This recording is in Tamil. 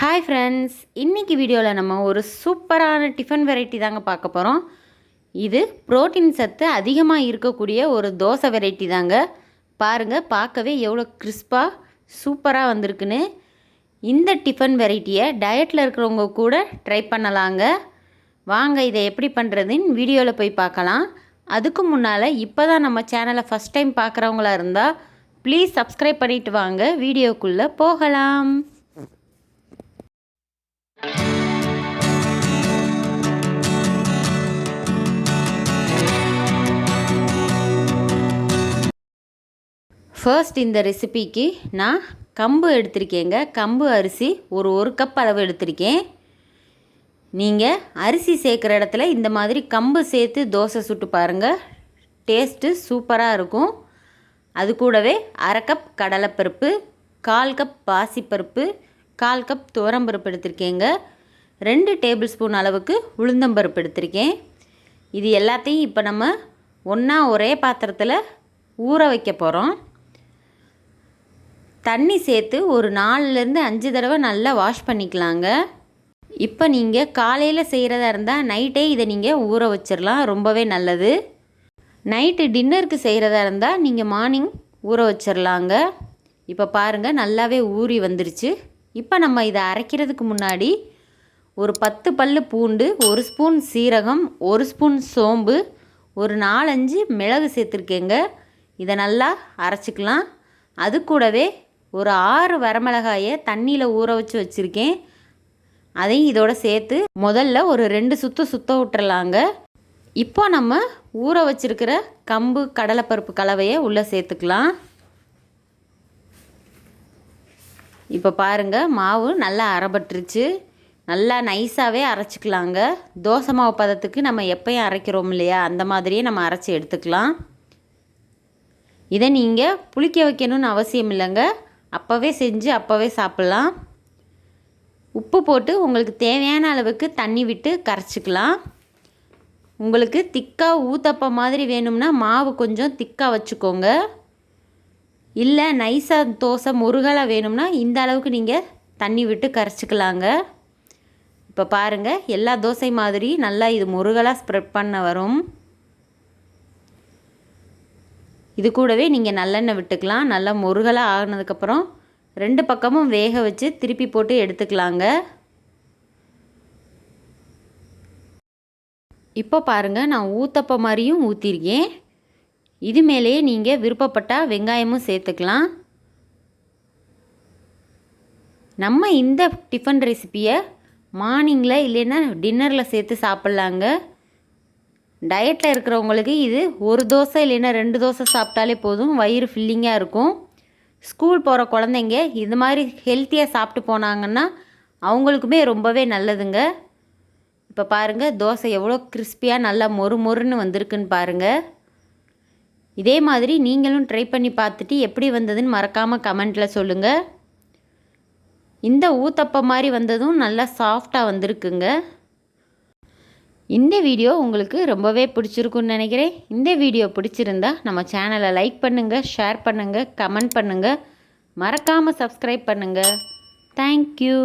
ஹாய் ஃப்ரெண்ட்ஸ் இன்றைக்கி வீடியோவில் நம்ம ஒரு சூப்பரான டிஃபன் வெரைட்டி தாங்க பார்க்க போகிறோம் இது புரோட்டீன் சத்து அதிகமாக இருக்கக்கூடிய ஒரு தோசை வெரைட்டி தாங்க. பாருங்கள் பார்க்கவே எவ்வளோ கிறிஸ்பாக சூப்பராக வந்திருக்குன்னு. இந்த டிஃபன் வெரைட்டியை டயட்டில் இருக்கிறவங்க கூட ட்ரை பண்ணலாங்க. வாங்க இதை எப்படி பண்ணுறதுன்னு வீடியோவில் போய் பார்க்கலாம். அதுக்கு முன்னால் இப்போ தான் நம்ம சேனலை ஃபஸ்ட் டைம் பார்க்குறவங்களா இருந்தால் ப்ளீஸ் சப்ஸ்கிரைப் பண்ணிவிட்டு வாங்க. வீடியோக்குள்ளே போகலாம். ஃபர்ஸ்ட் இந்த ரெசிபிக்கு நான் கம்பு எடுத்திருக்கேங்க. கம்பு அரிசி ஒரு ஒரு கப் அளவு எடுத்திருக்கேன். நீங்கள் அரிசி சேர்க்குற இடத்துல இந்த மாதிரி கம்பு சேர்த்து தோசை சுட்டு பாருங்கள் டேஸ்ட்டு சூப்பராக இருக்கும். அது கூடவே அரை கப் கடலைப்பருப்பு கால் கப் பாசிப்பருப்பு கால் கப் துவரம்பருப்பு எடுத்திருக்கேங்க. ரெண்டு டேபிள் ஸ்பூன் அளவுக்கு உளுந்தம்பருப்பு எடுத்திருக்கேன். இது எல்லாத்தையும் இப்போ நம்ம ஒன்றா ஒரே பாத்திரத்தில் ஊற வைக்க போகிறோம் தண்ணி சேர்த்து ஒரு நாலுலேருந்து அஞ்சு தடவை நல்லா வாஷ் பண்ணிக்கலாங்க. இப்போ நீங்கள் காலையில் செய்கிறதா இருந்தால் நைட்டே இதை நீங்கள் ஊற வச்சிடலாம் ரொம்பவே நல்லது. நைட்டு டின்னருக்கு செய்கிறதா இருந்தால் நீங்கள் மார்னிங் ஊற வச்சிடலாங்க இப்போ பாருங்கள் நல்லாவே ஊறி வந்துருச்சு. இப்போ நம்ம இதை அரைக்கிறதுக்கு முன்னாடி ஒரு பத்து பல் பூண்டு ஒரு ஸ்பூன் சீரகம் ஒரு ஸ்பூன் சோம்பு ஒரு நாலஞ்சு மிளகு சேர்த்துருக்கேங்க. இதை நல்லா அரைச்சிக்கலாம். அது கூடவே ஒரு ஆறு வரமிளகாயை தண்ணியில் ஊற வச்சு வச்சுருக்கேன். அதையும் இதோட சேர்த்து முதல்ல ஒரு ரெண்டு சுற்று சுத்த விட்டுறலாங்க. இப்போ நம்ம ஊற வச்சுருக்கிற கம்பு கடலைப்பருப்பு கலவையை உள்ளே சேர்த்துக்கலாம். இப்போ பாருங்கள் மாவு நல்லா அரைபட்டுருச்சு. நல்லா நைஸாகவே அரைச்சிக்கலாங்க. தோசை மாவு பதத்துக்கு நம்ம எப்போயும் அரைக்கிறோம் இல்லையா? அந்த மாதிரியே நம்ம அரைச்சி எடுத்துக்கலாம். இதை நீங்கள் புளிக்க வைக்கணும்னு அவசியம் இல்லைங்க. அப்போவே செஞ்சு அப்போவே சாப்பிட்லாம். உப்பு போட்டு உங்களுக்கு தேவையான அளவுக்கு தண்ணி விட்டு கரைச்சிக்கலாம். உங்களுக்கு திக்காக ஊத்தப்பம் மாதிரி வேணும்னா மாவு கொஞ்சம் திக்காக வச்சுக்கோங்க. இல்லை நைஸாக தோசை முருகலாக வேணும்னா இந்த அளவுக்கு நீங்கள் தண்ணி விட்டு கரைச்சிக்கலாங்க. இப்போ பாருங்கள் எல்லா தோசை மாதிரி நல்லா இது முருகலாக ஸ்ப்ரெட் பண்ண வரும். இது கூடவே நீங்கள் நல்லெண்ணெய் விட்டுக்கலாம். நல்லா முருகலாக ஆகினதுக்கப்புறம் ரெண்டு பக்கமும் வேக வச்சு திருப்பி போட்டு எடுத்துக்கலாங்க. இப்போ பாருங்கள் நான் ஊத்தப்ப மாதிரியும் ஊற்றிருக்கேன் இது மேலேயே நீங்கள் விருப்பப்பட்டால் வெங்காயமும் சேர்த்துக்கலாம். நம்ம இந்த டிஃபன் ரெசிப்பியை மார்னிங்கில் இல்லைன்னா டின்னரில் சேர்த்து சாப்பிட்லாங்க. டயட்டில் இருக்கிறவங்களுக்கு இது ஒரு தோசை இல்லைன்னா ரெண்டு தோசை சாப்பிட்டாலே போதும். வயிறு ஃபில்லிங்காக இருக்கும். ஸ்கூல் போகிற குழந்தைங்க இது மாதிரி ஹெல்த்தியாக சாப்பிட்டு போனாங்கன்னா அவங்களுக்குமே ரொம்பவே நல்லதுங்க. இப்போ பாருங்கள் தோசை எவ்வளோ கிறிஸ்பியாக நல்லா மொறு மொறுன்னு வந்திருக்குன்னு பாருங்கள் இதே மாதிரி நீங்களும் ட்ரை பண்ணி பார்த்துட்டு எப்படி வந்ததுன்னு மறக்காமல் கமெண்ட்டில் சொல்லுங்கள் இந்த ஊத்தப்பம் மாதிரி வந்ததும் நல்லா சாஃப்டாக வந்திருக்குங்க. இந்த வீடியோ உங்களுக்கு ரொம்பவே பிடிச்சிருக்குன்னு நினைக்கிறேன். இந்த வீடியோ பிடிச்சிருந்தா நம்ம சேனலை லைக் பண்ணுங்கள் ஷேர் பண்ணுங்கள் கமெண்ட் பண்ணுங்கள் மறக்காமல் சப்ஸ்கிரைப் பண்ணுங்கள் தேங்க்யூ